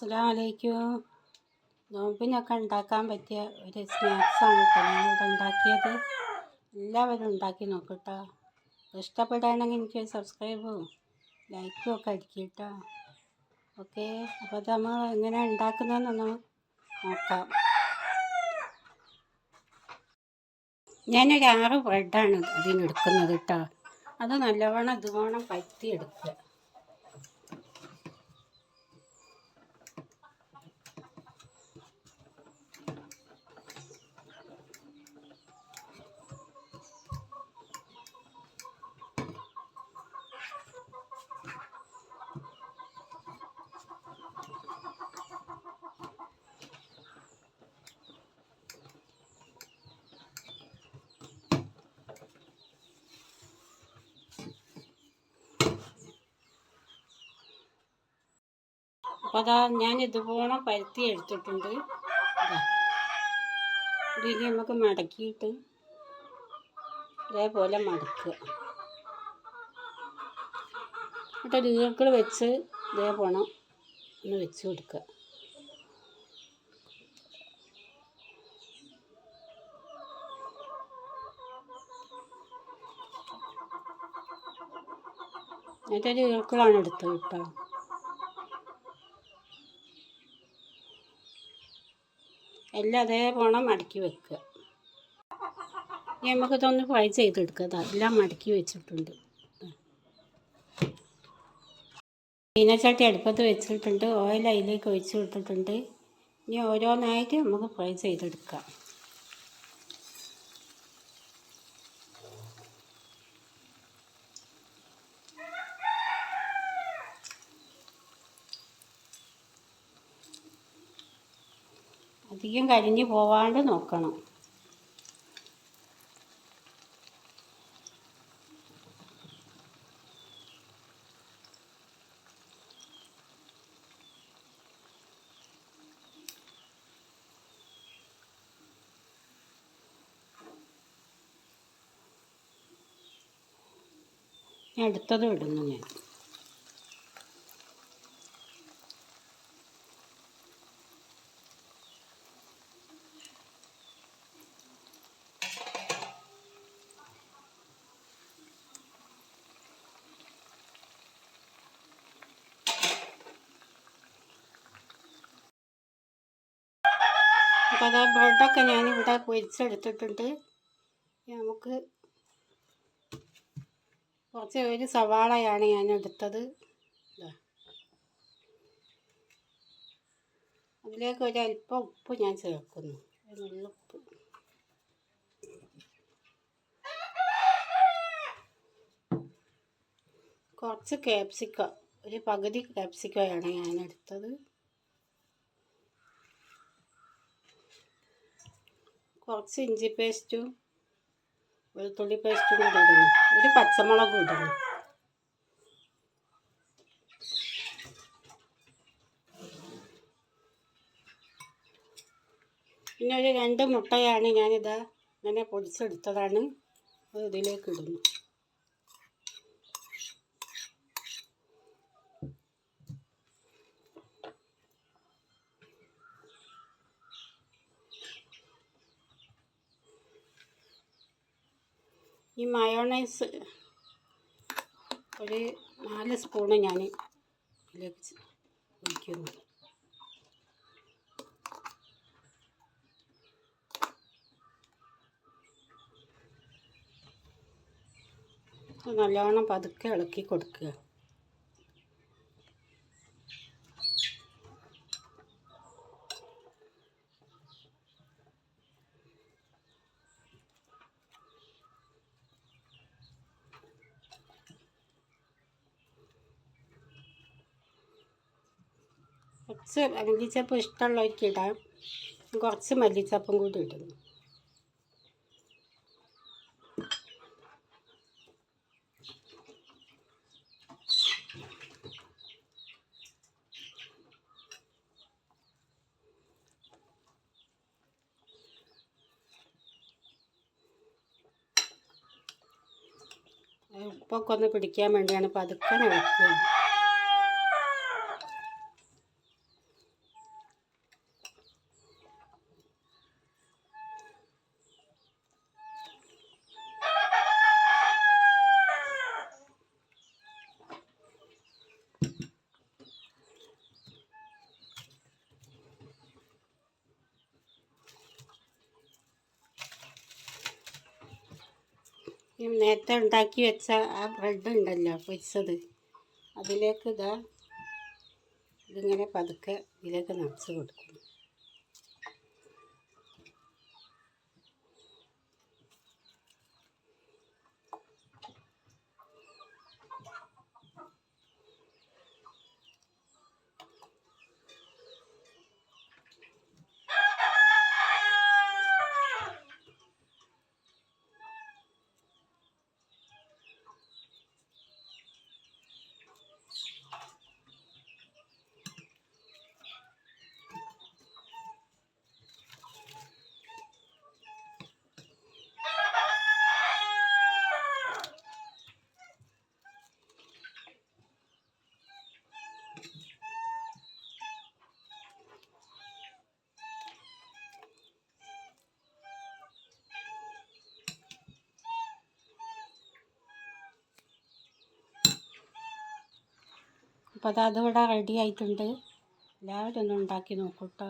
അസ്സലാമലൈക്കും. നോമ്പിനൊക്കെ ഉണ്ടാക്കാൻ പറ്റിയ ഒരു സ്നാക്സാണ് കേട്ടോ ഞാനിവിടെ ഉണ്ടാക്കിയത്. എല്ലാവരും ഉണ്ടാക്കി നോക്കട്ടോ ഇഷ്ടപ്പെടുകയാണെങ്കിൽ എനിക്ക് സബ്സ്ക്രൈബും ലൈക്കും ഒക്കെ അടിക്കട്ടോ കേട്ടോ. ഓക്കെ അപ്പോൾ അത് നമ്മൾ എങ്ങനെ ഉണ്ടാക്കുന്നതെന്നൊന്ന് നോക്കാം. ഞാനൊരു ആറ് ബ്രെഡാണ് അതിനെടുക്കുന്നത് കേട്ടോ. അത് നല്ലവണ്ണം ഇതുവണ്ണം പറ്റിയെടുക്കുക. അപ്പോൾ അതാ ഞാൻ ഇതുപോലെ പരുത്തി എടുത്തിട്ടുണ്ട്. ഇതാ. ഇതിന് നമുക്ക് മടക്കിയിട്ട് ഇതേപോലെ മടക്കുക. എന്നിട്ട് ലീർക്കിൾ വെച്ച് ഇതേപോലെ ഒന്ന് വെച്ച് കൊടുക്കുക. എന്നിട്ട് ലീർക്കിളാണ് എടുത്തത് കേട്ടോ. എല്ലാം പോണം മടക്കി വെക്കുക. നമുക്കിതൊന്ന് ഫ്രൈ ചെയ്തെടുക്കുക ദാ എല്ലാം മടക്കി വെച്ചിട്ടുണ്ട്. ചീനച്ചട്ടി അടുപ്പത്ത് വെച്ചിട്ടുണ്ട്. ഓയിൽ അതിലേക്ക് ഒഴിച്ചു വിട്ടിട്ടുണ്ട് ഇനി ഓരോന്നായിട്ട് നമുക്ക് ഫ്രൈ ചെയ്തെടുക്കാം. അധികം കരിഞ്ഞു പോവാണ്ട് നോക്കണം. അടുത്തത് ഇടുന്നു ഞാൻ. അപ്പോൾ അതാ ബ്രെഡൊക്കെ ഞാനിവിടെ പൊരിച്ചെടുത്തിട്ടുണ്ട്. നമുക്ക് കുറച്ച് ഒരു സവാളയാണ് ഞാൻ എടുത്തത്. അതിലേക്ക് അല്പം ഉപ്പ് ഞാൻ ചേർക്കുന്നു. ഉപ്പ്. കുറച്ച് കാപ്സിക്ക ഒരു പകുതി ക്യാപ്സിക്കയാണ് ഞാൻ എടുത്തത് കുറച്ച് ഇഞ്ചി പേസ്റ്റും വെളുത്തുള്ളി പേസ്റ്റും കൂടി ഇടണം. ഒരു പച്ചമുളകും ഇടണം. പിന്നെ ഒരു രണ്ട് മുട്ടയാണ് ഞാനിതാ ഇങ്ങനെ പൊടിച്ചെടുത്തതാണ്. ഇതിലേക്ക് ഇടുന്നു. ഈ മയോണൈസ് ഒരു നാല് സ്പൂണ് ഞാൻ ഇതിലേക്ക് ഒഴിക്കുന്നു. നല്ലോണം പതുക്കെ ഇളക്കി കൊടുക്കുക. കുറച്ച് മല്ലിച്ചപ്പ് ഇഷ്ടമുള്ളവർക്ക് ഇടാം കുറച്ച് മല്ലിച്ചപ്പും കൂടി ഇടുന്നു. ഉപ്പൊക്കെ ഒന്ന് പിടിക്കാൻ വേണ്ടിയാണ് പതുക്കെ ഇളക്കുക നേരത്തെ ഉണ്ടാക്കി വെച്ച ആ ബ്രെഡ് ഉണ്ടല്ലോ പൊരിച്ചത്. അതിലേക്ക് ഇതാ ഇതിങ്ങനെ പതുക്കെ ഇതിലേക്ക് നിറച്ച് കൊടുക്കും അപ്പോൾ അത് അതിവിടെ റെഡി ആയിട്ടുണ്ട്. എല്ലാവരും ഒന്ന് ഉണ്ടാക്കി നോക്കൂട്ടോ